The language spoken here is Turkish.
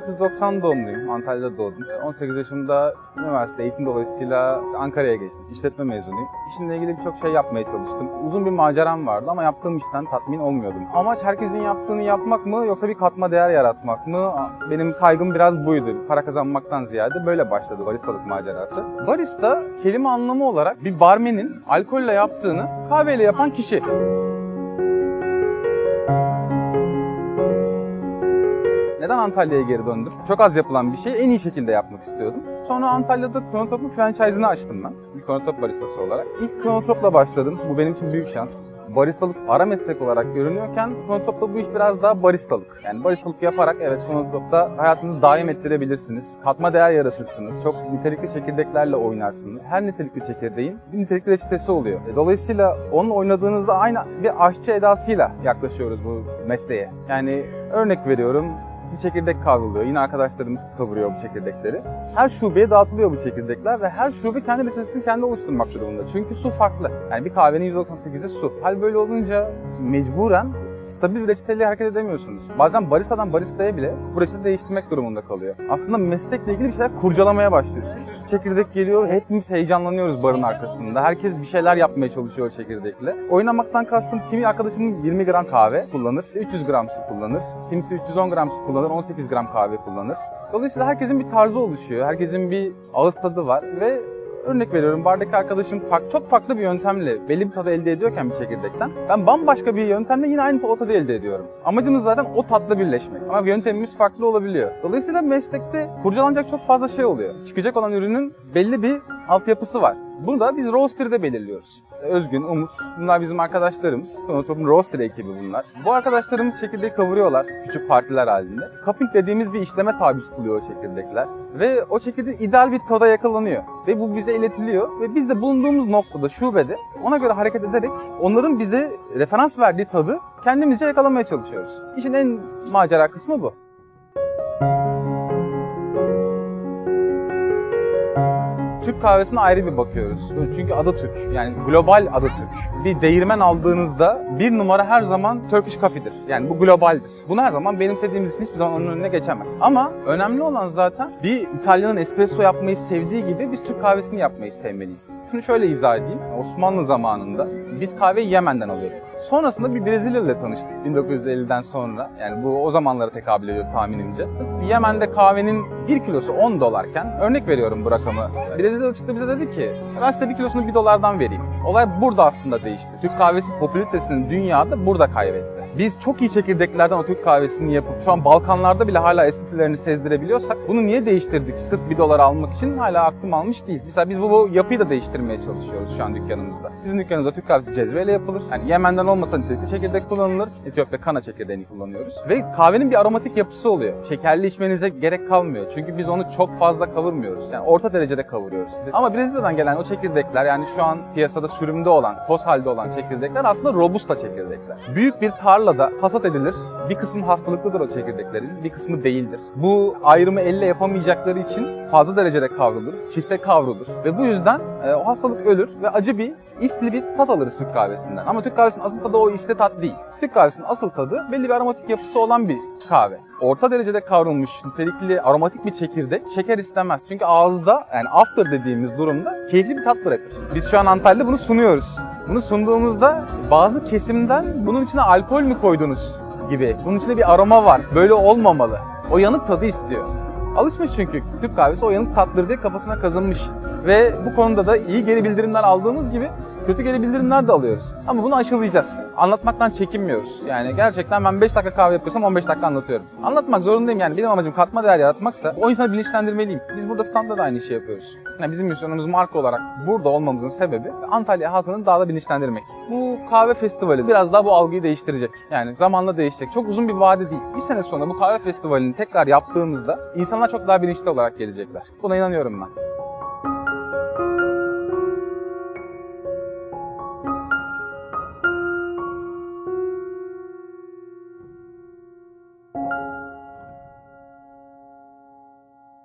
1990 doğumluyum. Antalya'da doğdum. 18 yaşımda üniversite eğitim dolayısıyla Ankara'ya geçtim. İşletme mezunuyum. İşimle ilgili birçok şey yapmaya çalıştım. Uzun bir maceram vardı ama yaptığım işten tatmin olmuyordum. Amaç herkesin yaptığını yapmak mı yoksa bir katma değer yaratmak mı? Benim kaygım biraz buydu. Para kazanmaktan ziyade böyle başladı baristalık macerası. Barista kelime anlamı olarak bir barmenin alkolle yaptığını kahveyle yapan kişi. Neden Antalya'ya geri döndüm? Çok az yapılan bir şeyi en iyi şekilde yapmak istiyordum. Sonra Antalya'da Kronotop'un franchise'ını açtım ben. Bir Kronotop baristası olarak. İlk Kronotop'la başladım. Bu benim için büyük şans. Baristalık ara meslek olarak görünüyorken Kronotop'ta bu iş biraz daha baristalık. Yani baristalık yaparak evet Kronotop'ta hayatınızı daim ettirebilirsiniz. Katma değer yaratırsınız. Çok nitelikli çekirdeklerle oynarsınız. Her nitelikli çekirdeğin bir nitelikli reçetesi oluyor. E, Dolayısıyla onunla oynadığınızda aynı bir aşçı edasıyla yaklaşıyoruz bu mesleğe. Yani örnek veriyorum bir çekirdek kavruluyor. Yine arkadaşlarımız kavuruyor bu çekirdekleri. Her şubeye dağıtılıyor bu çekirdekler ve her şube kendi reçetesini kendi oluşturmak durumunda. Çünkü su farklı. Yani bir kahvenin %98'i su. Hal böyle olunca mecburen stabil bir reçeteyle hareket edemiyorsunuz. Bazen baristadan baristaya bile bu reçete değiştirmek durumunda kalıyor. Aslında meslekle ilgili bir şeyler kurcalamaya başlıyorsunuz. Çekirdek geliyor, hepimiz heyecanlanıyoruz barın arkasında. Herkes bir şeyler yapmaya çalışıyor o çekirdekle. Oynamaktan kastım kimi arkadaşım 20 gram kahve kullanır, 300 gram su kullanır. Kimisi 310 gram su kullanır, 18 gram kahve kullanır. Dolayısıyla herkesin bir tarzı oluşuyor. Herkesin bir ağız tadı var ve Örnek veriyorum bardaki arkadaşım çok farklı bir yöntemle belli bir tadı elde ediyorken bir çekirdekten ben bambaşka bir yöntemle yine aynı o tadı elde ediyorum. Amacımız zaten o tatla birleşmek ama yöntemimiz farklı olabiliyor. Dolayısıyla meslekte kurcalanacak çok fazla şey oluyor. Çıkacak olan ürünün belli bir altyapısı var. Bunu da biz roaster'da belirliyoruz. Özgün, Umut, bunlar bizim arkadaşlarımız. Konotop'un roaster ekibi bunlar. Bu arkadaşlarımız çekirdeği kavuruyorlar küçük partiler halinde. Cupping dediğimiz bir işleme tabi tutuluyor o çekirdekler. Ve o çekirdek ideal bir tada yakalanıyor. Ve bu bize iletiliyor. Ve biz de bulunduğumuz noktada, şubede ona göre hareket ederek onların bize referans verdiği tadı kendimizce yakalamaya çalışıyoruz. İşin en macera kısmı bu. Türk kahvesine ayrı bir bakıyoruz. Çünkü adı Türk. Yani global adı Türk. Bir değirmen aldığınızda bir numara her zaman Turkish Coffee'dir. Yani bu globaldir. Bunu her zaman benimsediğimiz için hiçbir zaman onun önüne geçemez. Ama önemli olan zaten bir İtalyanın espresso yapmayı sevdiği gibi biz Türk kahvesini yapmayı sevmeliyiz. Şunu şöyle izah edeyim. Osmanlı zamanında biz kahveyi Yemen'den alıyorduk. Sonrasında bir Brezilyalı ile tanıştık 1950'den sonra. Yani bu o zamanlara tekabül ediyor tahminimce. Yemen'de kahvenin 1 kilosu 10 dolarken örnek veriyorum bu rakamı. Brezilyalı çıktı bize dedi ki ben size 1 kilosunu 1 dolardan vereyim. Olay burada aslında değişti. Türk kahvesi popülaritesini dünyada burada kaybetti. Biz çok iyi çekirdeklerden o Türk kahvesini yapıp şu an Balkanlarda bile hala esintilerini sezdirebiliyorsak bunu niye değiştirdik sırf 1 dolar almak için hala aklım almış değil. Mesela biz bu, bu yapıyı da değiştirmeye çalışıyoruz şu an dükkanımızda. Bizim dükkanımızda Türk kahvesi cezveyle yapılır. Yani Yemen'den olmasa nitelikli çekirdek kullanılır. Etiyopya kana çekirdeğini kullanıyoruz. Ve kahvenin bir aromatik yapısı oluyor. Şekerli içmenize gerek kalmıyor. Çünkü biz onu çok fazla kavurmuyoruz. Yani orta derecede kavuruyoruz. Ama Brezilya'dan gelen o çekirdekler yani şu an piyasada sürümde olan, toz halde olan çekirdekler aslında robusta çekirdekler. Büyük bir tarlada hasat edilir. Bir kısmı hastalıklıdır o çekirdeklerin, bir kısmı değildir. Bu ayrımı elle yapamayacakları için fazla derecede kavrulur, çifte kavrulur. Ve bu yüzden e, o hastalık ölür ve acı bir, isli bir tat alırız Türk kahvesinden. Ama Türk kahvesinin asıl tadı o isli tat değil. Türk kahvesinin asıl tadı belli bir aromatik yapısı olan bir kahve. Orta derecede kavrulmuş, nitelikli, aromatik bir çekirdek şeker istemez. Çünkü ağızda yani after dediğimiz durumda keyifli bir tat bırakır. Biz şu an Antalya'da bunu sunuyoruz. Bunu sunduğumuzda bazı kesimden bunun içine alkol mü koydunuz gibi. Bunun içinde bir aroma var. Böyle olmamalı. O yanık tadı istiyor. Alışmış çünkü Türk kahvesi o yanık tatları diye kafasına kazınmış. Ve bu konuda da iyi geri bildirimler aldığımız gibi kötü geri bildirimler de alıyoruz. Ama bunu aşılayacağız. Anlatmaktan çekinmiyoruz. Yani gerçekten ben 5 dakika kahve yapıyorsam 15 dakika anlatıyorum. Anlatmak zorundayım yani. Benim amacım katma değer yaratmaksa o insanı bilinçlendirmeliyim. Biz burada standda da aynı işi yapıyoruz. Yani bizim misyonumuz marka olarak burada olmamızın sebebi Antalya halkının daha da bilinçlendirmek. Bu kahve festivali biraz daha bu algıyı değiştirecek. Yani zamanla değişecek. Çok uzun bir vade değil. Bir sene sonra bu kahve festivalini tekrar yaptığımızda insanlar çok daha bilinçli olarak gelecekler. Buna inanıyorum ben.